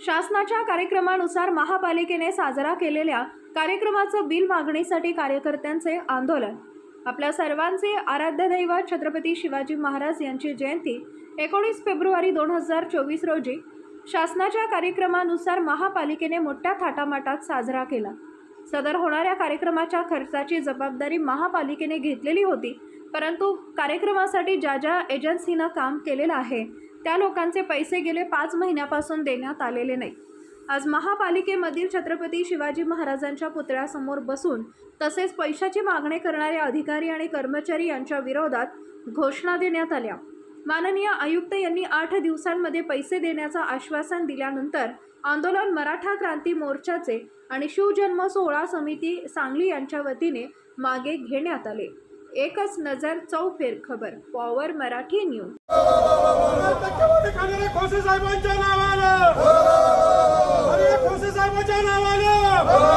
शासनाच्या कार्यक्रमानुसार महापालिकेने साजरा केलेल्या कार्यक्रमाचं बिल मागणीसाठी कार्यकर्त्यांचे आंदोलन. आपल्या सर्वांचे आराध्य दैवत छत्रपती शिवाजी महाराज यांची जयंती एकोणीस फेब्रुवारी दोन हजार चोवीस रोजी शासनाच्या कार्यक्रमानुसार महापालिकेने मोठ्या थाटामाटात साजरा केला. सदर होणाऱ्या कार्यक्रमाच्या खर्चाची जबाबदारी महापालिकेने घेतलेली होती परंतु कार्यक्रमासाठी ज्या ज्या एजन्सीनं काम केलेलं आहे त्या लोकांचे पैसे गेले पाच महिन्यापासून देण्यात आलेले नाही. आज महापालिकेमधील छत्रपती शिवाजी महाराजांच्या पुतळ्यासमोर बसून तसेच पैशाची मागणी करणारे अधिकारी आणि कर्मचारी यांच्या विरोधात घोषणा देण्यात आल्या. माननीय आयुक्त यांनी आठ दिवसांमध्ये पैसे देण्याचं आश्वासन दिल्यानंतर आंदोलन मराठा क्रांती मोर्चाचे आणि शिवजन्म सोहळा समिती सांगली यांच्या वतीने मागे घेण्यात आले. एकच नजर चौफेर खबर power Marathi news. खोसे साहेबांच्या नावानं अरे खोसे साहेबांच्या नावानं